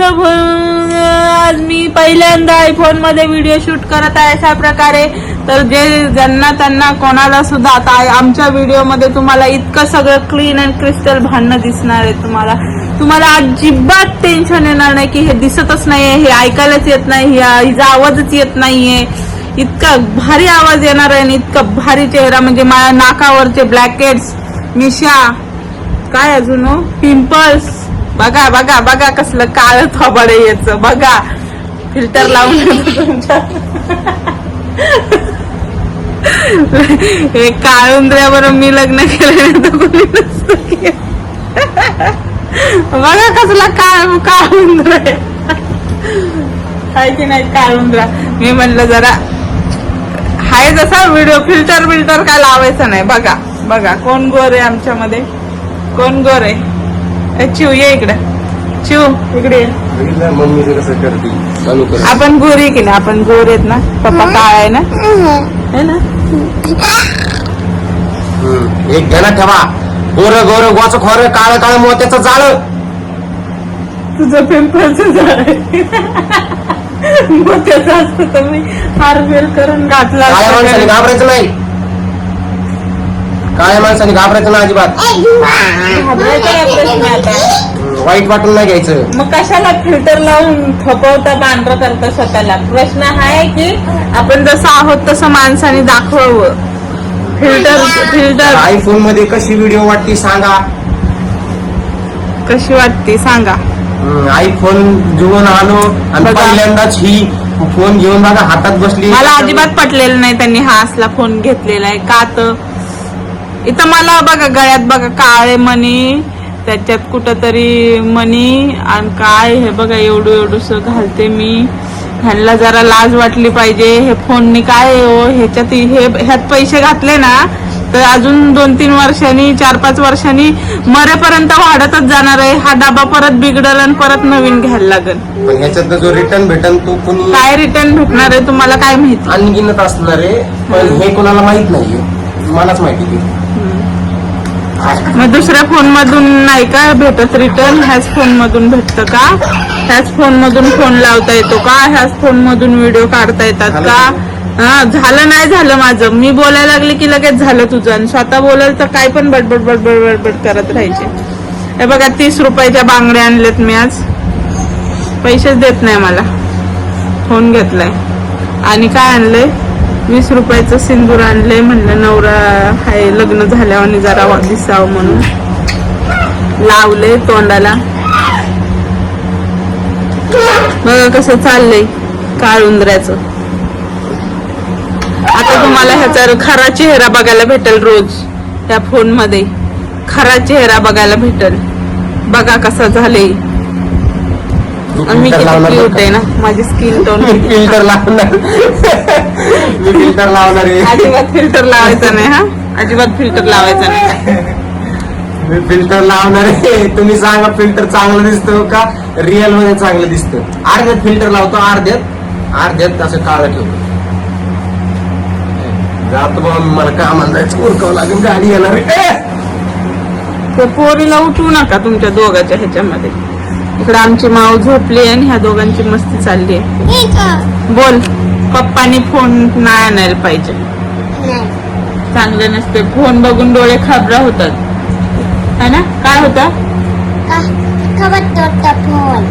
भरून आज मी पहिल्यांदा आयफोनमध्ये व्हिडिओ शूट करत आहे अशा प्रकारे. तर जे ज्यांना त्यांना कोणाला सुद्धा आता आमच्या व्हिडिओमध्ये तुम्हाला इतकं सगळं क्लीन अँड क्रिस्टल भांडणं दिसणार आहे तुम्हाला. तुम्हाला अजिबात टेन्शन येणार नाही की हे दिसतच नाही हे ऐकायलाच येत नाही हिचा आवाजच येत नाहीये. इतका भारी आवाज येणार आहे आणि इतका भारी चेहरा म्हणजे माझ्या नाकावरचे ब्लॅकेट्स मिशा काय अजून हो? पिंपल्स. बघा बघा बघा कसलं काळ थोबड याचं. बघा. फिल्टर लावून हे काळुंद्र्यावर मी लग्न केलं कोणी नसतं. बघा कसला काळ काळुंद्र आहे. काय की नाही काळुंद्रा मी म्हणलं जरा हाय जसा व्हिडिओ फिल्टर बिल्टर काय लावायचं नाही. बघा बघा. कोण गोर आहे आमच्यामध्ये? कोण गोर? आहे चिव ये इकडे. चिव इकडे कसं करते? चालू कर. आपण गोरी की नाही? आपण गोर आहेत ना? पप्पा काळ आहे ना? है ना? हम्म. एक जण ठेवा. गोर गोर गोच खोर काळ काळ मोत्याचं जाळ. तुझं पिंपलचं झाड त्याचं असतं तर मी हार फेल करून घातला काळ्या माणसाने असता. घाबरायचं नाही. काळ्या माणसाने घाबरायचं नाही अजिबात? घाबरायचा काय प्रश्न आहे आता? हम्म. वाईट वाटून नाही घ्यायचं. मग कशाला फिल्टर लावून थपवता पांढरं करता स्वतःला? प्रश्न हा आहे की आपण जसं आहोत तसं माणसाने दाखवावं. फिल्टर फिल्टर आयफोनमध्ये कशी व्हिडिओ वाटते सांगा. कशी वाटते सांगा. आयफोन घेऊन आलो आणि बघा. पहिल्यांदाच ही फोन घेऊन बघा हातात बसली. मला अजिबात पटलेलं नाही त्यांनी हा असला फोन घेतलेला आहे. का तर? इथं मला बघा गळ्यात बघा काळे मणी त्याच्यात कुठंतरी मणी आणि काय हे बघा एवढं एवढंस घालते मी. ह्यांना जरा लाज वाटली पाहिजे. हे फोननी काय हो? ह्याच्यात हे ह्यात पैसे घातले ना तर अजून दोन तीन वर्षांनी चार पाच वर्षांनी मरेपर्यंत वाढतच जाणार आहे. हा डबा परत बिघडल आणि परत नवीन घ्यायला लागेल. पण जो रिटर्न भेटन तो कुणी काय रिटर्न भेटणार आहे? तुम्हाला काय माहिती? अनगिनत असणार आहे पण हे कोणाला माहीत नाहीये. मलाच माहिती. मग दुसऱ्या फोन मधून नाही का भेटत रिटर्न ह्याच फोन मधून भेटतं का? ह्याच फोन मधून फोन लावता येतो का? ह्याच फोन मधून व्हिडिओ काढता येतात का? हा झालं नाही झालं माझं. मी बोलायला लागले की लगेच झालं तुझं. आणि स्वतः बोलाल तर काय पण बडबड बडबड बडबड करत राहायचे. हे बघा तीस रुपयाच्या बांगड्या आणल्यात मी आज. पैसेच देत नाही मला. फोन घेतलाय. आणि काय आणलंय? वीस रुपयाचं सिंदूर आणलंय म्हणलं नवरा हाय लग्न झाल्यावर जरा वा- दिसावं म्हणून. लावले तोंडाला. बघा कसं चाललंय काळुंद्र्याचं आता तुम्हाला ह्याचा खरा चेहरा बघायला भेटेल रोज त्या फोनमध्ये खरा चेहरा बघायला भेटेल. बघा कसा झाले मी किती लावणार आहे ना? माझी स्किन टोन? मी फिल्टर लावणार. मी फिल्टर लावणार आहे. अजिबात फिल्टर लावायचा नाही हा? अजिबात फिल्टर लावायचा नाही. मी फिल्टर लावणार आहे. तुम्ही सांगा फिल्टर चांगलं दिसतं का? रिअलमध्ये चांगलं दिसतं. अर्ध्यात फिल्टर लावतो अर्ध्यात अर्ध्यात असं काळं ठेवतो. जातो बाबा मला कामाला जायचं उरकावं लागेल गाडी येणार आहे. त्या पोरीला उठवू नका तुमच्या दोघांच्या ह्याच्यामध्ये. इकडे आमची माव झोपली आहे आणि ह्या दोघांची मस्ती चालली आहे. बोल पप्पानी फोन नाही आणायला पाहिजे. चांगले नसते फोन बघून डोळे खाबरा होतात. है ना? काय होता? फोन